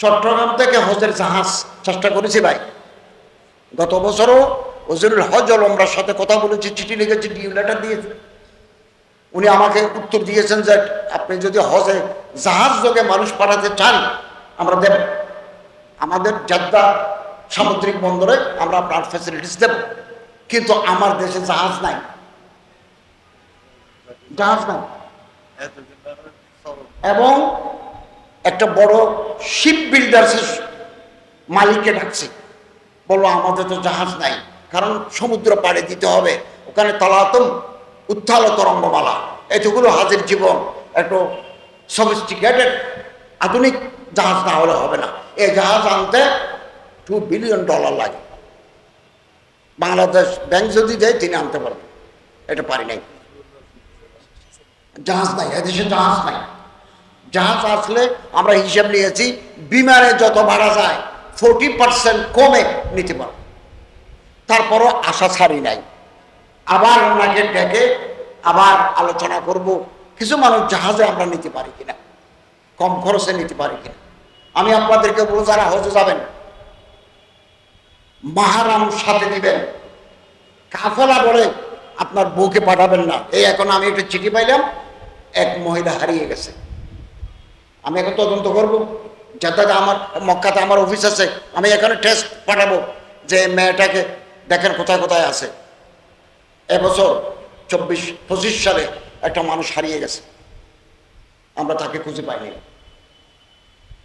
চট্টগ্রাম থেকে হজের জাহাজ চেষ্টা করেছি ভাই। গত বছরও হজরুল হজ আল ওমরার সাথে কথা বলেছি চিঠি লিখেছি ডিউ লেটার দিয়েছে। উনি আমাকে উত্তর দিয়েছেন যে আপনি যদি হজে জাহাজ যোগে মানুষ পাঠাতে চান আমরা দেব। আমাদের জাদ্দা সামুদ্রিক বন্দরে আমরা আপনার ফ্যাসিলিটিস দেব। কিন্তু আমার দেশে জাহাজ নাই। জাহাজ নাই। এবং একটা বড় শিপ বিল্ডার্সের মালিককে ডাকছে। বলল, আমাদের তো জাহাজ নাই, কারণ সমুদ্র পাড়ে দিতে হবে। ওখানে তালাতম উত্থাল তরঙ্গমালা, এতগুলো হাজির জীবন একটু সফিস্টিকেটেড আধুনিক জাহাজ না হলে হবে না। এই জাহাজ আনতে টু বিলিয়ন ডলার লাগে। বাংলাদেশ ব্যাংক যদি দেয়, তিনি আনতে পারবেন। এটা পারি নাই। জাহাজ নাই, এদেশে জাহাজ নাই। জাহাজ আসলে আমরা হিসাব নিয়েছি, বিমানে যত ভাড়া যায় ফোর্টি পার্সেন্ট কমে নিতে পারব। তারপরও আশা ছাড়ি নাই। আবার ওনাকে ডেকে আবার আলোচনা করব, কিছু মানুষ জাহাজে আমরা নিতে পারি কিনা, কম খরচে নিতে পারি কিনা। আমি আপনাদেরকে বলব, যারা হজে যাবেন, মাহারাম সাথে দিবেন। কাফেলা বলে, আপনার বউকে পাঠাবেন না। এই এখন আমি একটা চিঠি পাইলাম, এক মহিলা হারিয়ে গেছে। আমি এখন তদন্ত করব। যাতে আমার মক্কাতে আমার অফিস আছে, আমি এখানে টেস্ট পাঠাবো যে মেয়েটাকে দেখেন কোথায় কোথায় আছে। এবছর চব্বিশ, পঁচিশ সালে একটা মানুষ হারিয়ে গেছে। আমরা তাকে খুঁজে পাইনি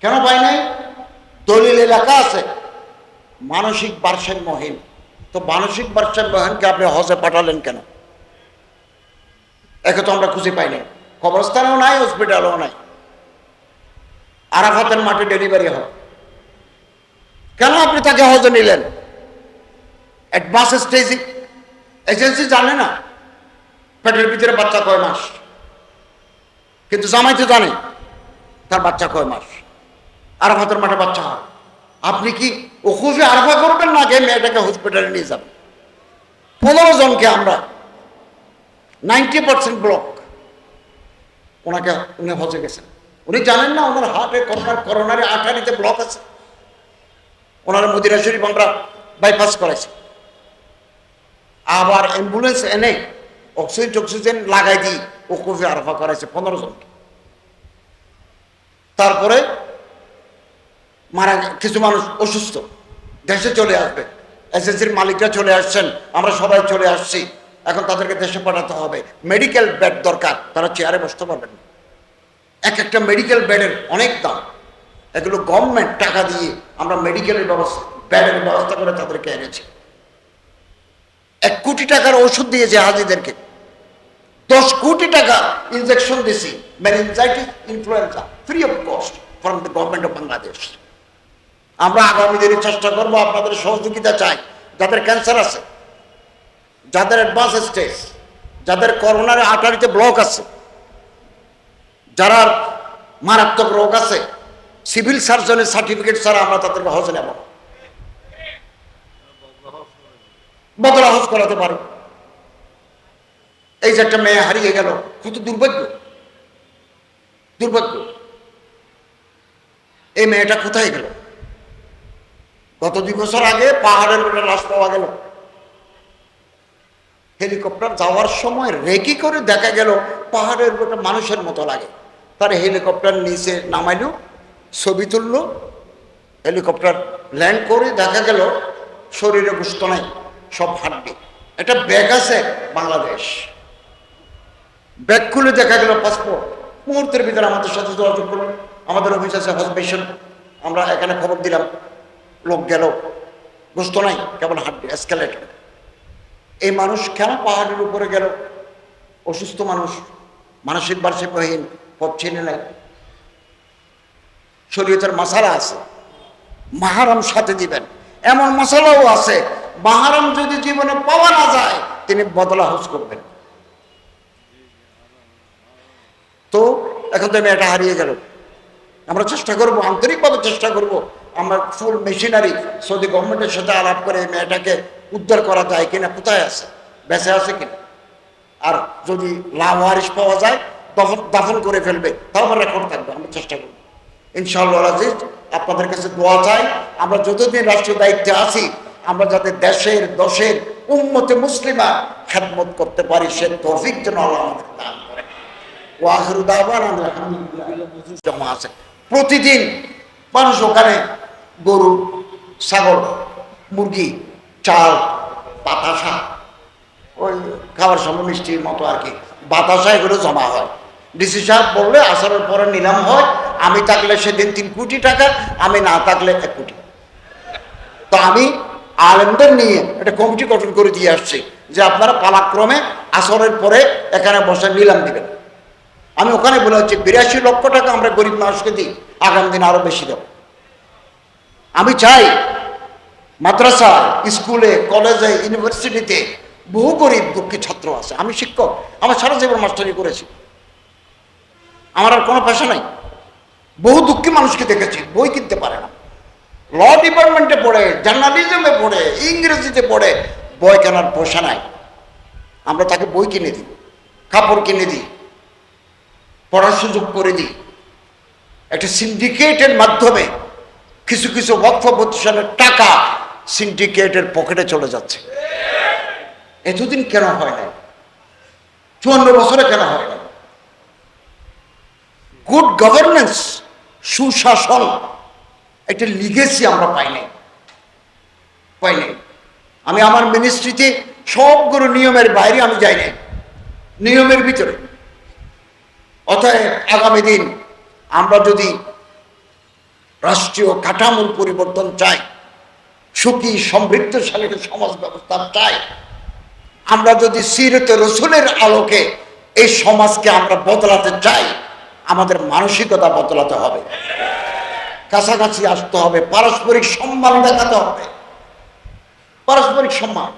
কেন পাই নাই? দলিল এলাকা আছে। মানসিক ভারসাম্যহীন। তো মানসিক ভারসাম্যহীনকে আপনি হজে পাঠালেন কেন? একে তো আমরা খুঁজে পাইনি কবরস্থানেও নাই হসপিটালও নাই। আরাফাতের মাঠে ডেলিভারি হয়। কেন আপনি তাকে হজে নিলেন? অ্যাডভান্স স্টেজি। এজেন্সি জানে না। পেটের ভিতরে বাচ্চা কয় মাস? কিন্তু জামাই তো জানে, তার বাচ্চা কয় মাস। আরাফাতের মাঠে বাচ্চা হয়। আপনি কি ও খুশি আরফা করবেন না যে মেয়েটাকে হসপিটালে নিয়ে যাবেন? পনেরো জনকে আমরা নাইনটি পার্সেন্ট ব্লক ওনাকে, উনি হজে গেছেন। উনি জানেন না ওনার হার্টে করোনার, করোনারে আঠারিতে ব্লক আছে। ওনার মদিনা শরীফ আমরা বাইপাস করেছি আবার অ্যাম্বুলেন্স এনে অক্সিজেন টক্সিজেন লাগাই দিই ও কফি আরফা করাইছে পনেরো জনকে। তারপরে মারা কিছু মানুষ অসুস্থ। দেশে চলে আসবে। এসএসসির মালিকরা চলে আসছেন, আমরা সবাই চলে আসছি। এখন তাদেরকে দেশে পাঠাতে হবে। মেডিকেল বেড দরকার, তারা চেয়ারে বসতে পারবেন না। এক একটা মেডিকেল বেডের অনেক দাম। এগুলো গভর্নমেন্ট টাকা দিয়ে আমরা মেডিকেলের ব্যবস্থা বেডের ব্যবস্থা করে তাদেরকে এনেছি। এক কোটি টাকার ওষুধ দিয়েছে হাজিদেরকে। দশ কোটি টাকা ইনজেকশন দিছি meningitis influenza free of cost from the government of Bangladesh আমরা আগামী দিনে চেষ্টা করব আপনাদের সহযোগিতা চাই, যাদের ক্যান্সার আছে, যাদের অ্যাডভান্স স্টেজ যাদের করোনার আটারিতে ব্লক আছে। যারা মারাত্মক রোগ আছে, সিভিল সার্জনের সার্টিফিকেট ছাড়া আমরা তাদেরকে হজ নেব। বদলা হজ করাতে পারি। এই যে একটা মেয়ে হারিয়ে গেল কত দুর্ভাগ্য। দুর্ভাগ্য। এই মেয়েটা কোথায় গেল? গত দুই বছর আগে পাহাড়ের উপরে লাশ পাওয়া গেল। হেলিকপ্টার যাওয়ার সময় রেকি করে দেখা গেল, পাহাড়ের উপরে মানুষের মতো লাগে। তার হেলিকপ্টার নিচে নামাইলো, ছবি তুললো, হেলিকপ্টার ল্যান্ড করে দেখা গেল শরীরে গুস্ত নাই, সব হাড্ডি। একটা ব্যাগ আছে বাংলাদেশ। ব্যাগ খুলে দেখা গেল পাসপোর্ট মুহূর্তের ভিতরে আমাদের সাথে যোগাযোগ করল, আমাদের অফিস আছে হজ মিশন আমরা এখানে খবর দিলাম, লোক গেল বুঝতো নাই, কেবল হাড্ডি এসকালেটর এই মানুষ কেন পাহাড়ের উপরে গেল? অসুস্থ মানুষ, মানসিক বার্ষিকহীন পথ চিনে নেয়। শরীয়তের মশালা আছে। মাহারাম সাথে দিবেন। এমন মশলাও আছে। মাহারাম যদি জীবনে পাওয়া না যায়, তিনি বদলা হজ করবেন। তো এখন তো মেয়েটা হারিয়ে গেল। আমরা চেষ্টা করব, আন্তরিকভাবে চেষ্টা করব। আমরা ফুল মেশিনারি সৌদি গভর্নমেন্টের সাথে আলাপ করে মেয়েটাকে উদ্ধার করা যায় কিনা, কোথায় আছে, বেঁচে আছে কিনা। আর যদি লাভারিস পাওয়া যায় দফন, দাফন করে ফেলবে। তাও আমরা রেকর্ড থাকবে, আমরা চেষ্টা করব। ইনশাআল্লাহ আপনাদের কাছে দোয়া চাই। আমরা যতদিন রাষ্ট্রীয় দায়িত্বে আছি, আমরা যাতে দেশের, দশের, উম্মতে মুসলিমা খেদমত করতে পারি, সে তৌফিক যেন আমাদের দান করে। জমা আছে। প্রতিদিন মানুষ ওখানে গরু, ছাগল, মুরগি, চাল, বাতাসা, ওই খাবার সময় মিষ্টির মতো আর কি। বাতাসা এগুলো জমা হয়। ডিসি সাহেব বললে আসারের পরে নিলাম হয়, আমি থাকলে সেদিন তিন কোটি টাকা, আমি না থাকলে এক কোটি। তো আমি আলেমদের নিয়ে একটা কমিটি গঠন করে দিয়ে আসছি যে আপনারা পালাক্রমে আসরের পরে এখানে বসে নিলাম দিবেন। আমি ওখানে বলে হচ্ছে, বিরাশি লক্ষ টাকা আমরা গরিব মানুষকে দিই, আগামী দিন আরও বেশি দেব। আমি চাই মাদ্রাসা, স্কুলে, কলেজে, ইউনিভার্সিটিতে বহু গরিব দুঃখী ছাত্র আছে। আমি শিক্ষক, আমার সারা জীবন মাস্টারি করেছি। আমার আর কোনো পেশা নাই। বহু দুঃখী মানুষকে দেখেছি, বই কিনতে পারে না। ল ডিপার্টমেন্টে পড়ে জার্নালিজমে পড়ে, ইংরেজিতে পড়ে, বই কেনার পয়সা নাই। আমরা তাকে বই কিনে দিই, কাপড় কিনে দিই, পড়ার সুযোগ করে দিই। একটা সিন্ডিকেটের মাধ্যমে কিছু কিছু ওয়াকফ প্রতিষ্ঠানের টাকা সিন্ডিকেটের পকেটে চলে যাচ্ছে। এতদিন কেন হয় না চুয়ান্ন বছরে কেন হয় না গুড গভর্নেন্স সুশাসন, একটা লিগেসি আমরা পাই নাই। পাই নাই। আমি আমার মিনিস্ট্রিতে সবগুলো নিয়মের বাইরে আমি যাই নাই। নিয়মের ভিতরে। অতএব আগামী দিন আমরা যদি রাষ্ট্রীয় কাঠামোর পরিবর্তন চাই, সুখী, সমৃদ্ধশালী সমাজ ব্যবস্থা চাই, আমরা যদি সিরতে রসুলের আলোকে এই সমাজকে আমরা বদলাতে চাই আমাদের মানসিকতা বদলাতে হবে। কাছাকাছি আসতে হবে পারস্পরিক সম্মান দেখাতে হবে। পারস্পরিক সম্মান।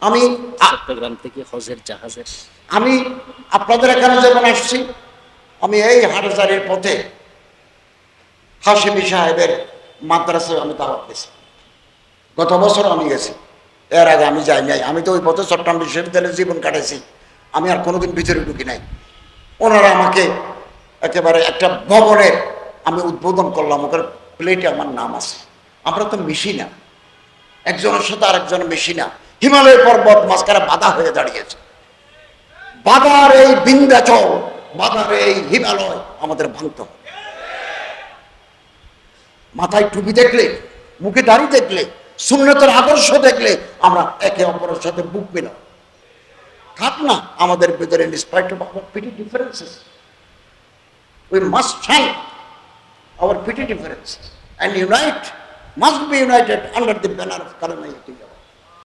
আমি চট্টগ্রাম থেকে হজের জাহাজের। আমি আপনাদের এখানে যখন আসছি আমি এই হাটজারির পথে হাসিমি সাহেবের মাদ্রাসায় আমি দাওয়াত দিয়েছি। গত বছর আমি গেছি। এর আগে আমি যাই নাই। আমি তো ওই পথে চট্টগ্রাম বিশ্ববিদ্যালয়ে জীবন কাটাইছি। আমি আর কোনোদিন ভিতরে ঢুকি নাই। ওনারা আমাকে একেবারে একটা ভবনের আমি উদ্বোধন করলাম, ওখানে প্লেটে আমার নাম আছে। আমরা তো মিশি না একজনের সাথে আরেকজন মিশি না হিমালয় পর্বত মাঝখানে বাধা হয়ে দাঁড়িয়েছে। বাধার এই বিন্ধ্যাচল, বাধার এই হিমালয় আমাদের ভাঙতে। মাথায় টুপি দেখলে, মুখে দাড়ি দেখলে, সুন্নতের আদর্শ দেখলে আমরা একে অপরের সাথে বুক পেলাম থাক না, আমাদের ভিতরে in spite of our petty differences we must fine our petty differences and unite must be united under the banner of কালামাইয়াতি